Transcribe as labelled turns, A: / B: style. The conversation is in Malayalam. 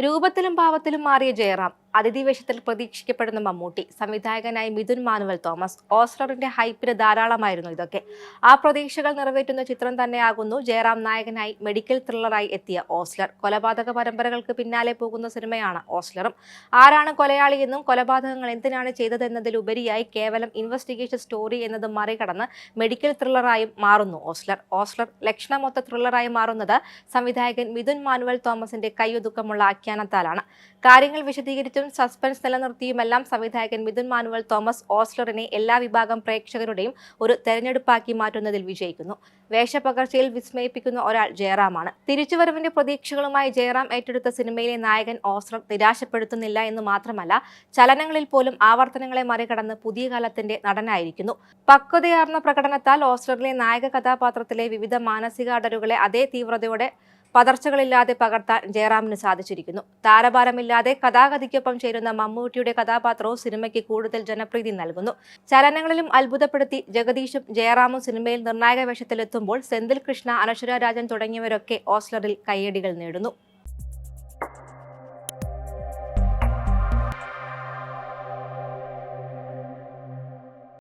A: രൂപത്തിലും ഭാവത്തിലും മാറിയ ജയറാം. അതിഥി വേഷത്തിൽ പ്രതീക്ഷിക്കപ്പെടുന്ന മമ്മൂട്ടി സംവിധായകനായി മിഥുൻ മാനുവൽ തോമസ് ഓസ്ലറിന്റെ ഹൈപ്പിന് ധാരാളമായിരുന്നു ഇതൊക്കെ. ആ പ്രതീക്ഷകൾ നിറവേറ്റുന്ന ചിത്രം തന്നെയാകുന്നു ജയറാം നായകനായി മെഡിക്കൽ ത്രില്ലറായി എത്തിയ ഓസ്ലർ. കൊലപാതക പരമ്പരകൾക്ക് പിന്നാലെ പോകുന്ന സിനിമയാണ് ഓസ്ലറും. ആരാണ് കൊലയാളിയെന്നും കൊലപാതകങ്ങൾ എന്തിനാണ് ചെയ്തതെന്നതിലുപരിയായി കേവലം ഇൻവെസ്റ്റിഗേഷൻ സ്റ്റോറി എന്നത് മറികടന്ന് മെഡിക്കൽ ത്രില്ലറായും മാറുന്നു ഓസ്ലർ. ഓസ്ലർ ലക്ഷണമൊത്ത ത്രില്ലറായി മാറുന്നത് സംവിധായകൻ മിഥുൻ മാനുവൽ തോമസിന്റെ കൈയൊതുക്കമുള്ള ആഖ്യാനത്താലാണ്. കാര്യങ്ങൾ വിശദീകരിച്ചും സസ്പെൻസ് നിലനിർത്തിയുമെല്ലാം സംവിധായകൻ മിഥുൻ മാനുവൽ തോമസ് ഓസ്ലറിനെ എല്ലാ വിഭാഗം പ്രേക്ഷകരുടെയും ഒരു തെരഞ്ഞെടുപ്പാക്കി മാറ്റുന്നതിൽ വിജയിക്കുന്നു. വേഷപകർച്ചയിൽ വിസ്മയിപ്പിക്കുന്ന ഒരാൾ ജയറാമാണ്. തിരിച്ചുവരവിന്റെ പ്രതീക്ഷകളുമായി ജയറാം ഏറ്റെടുത്ത സിനിമയിലെ നായകൻ ഓസ്ലർ നിരാശപ്പെടുത്തുന്നില്ല എന്ന് മാത്രമല്ല ചലനങ്ങളിൽ പോലും ആവർത്തനങ്ങളെ മറികടന്ന് പുതിയ കാലത്തിന്റെ നടനായിരിക്കുന്നു. പക്വതയാർന്ന പ്രകടനത്താൽ ഓസ്ലറിലെ നായക കഥാപാത്രത്തിലെ വിവിധ മാനസിക അടരുകളെ അതേ തീവ്രതയോടെ പതർച്ചകളില്ലാതെ പകർത്താൻ ജയറാമിന് സാധിച്ചിരിക്കുന്നു. താരഭാരമില്ലാതെ കഥാഗതിക്കൊപ്പം ചേരുന്ന മമ്മൂട്ടിയുടെ കഥാപാത്രവും സിനിമയ്ക്ക് കൂടുതൽ ജനപ്രീതി നൽകുന്നു. ചലനങ്ങളിലും അത്ഭുതപ്പെടുത്തി ജഗദീഷും ജയറാമും സിനിമയിൽ നിർണായക വേഷത്തിലെത്തുമ്പോൾ സെന്തിൽ കൃഷ്ണ അനശ്വര രാജൻ തുടങ്ങിയവരൊക്കെ ഓസ്ലറിൽ കയ്യടികൾ നേടുന്നു.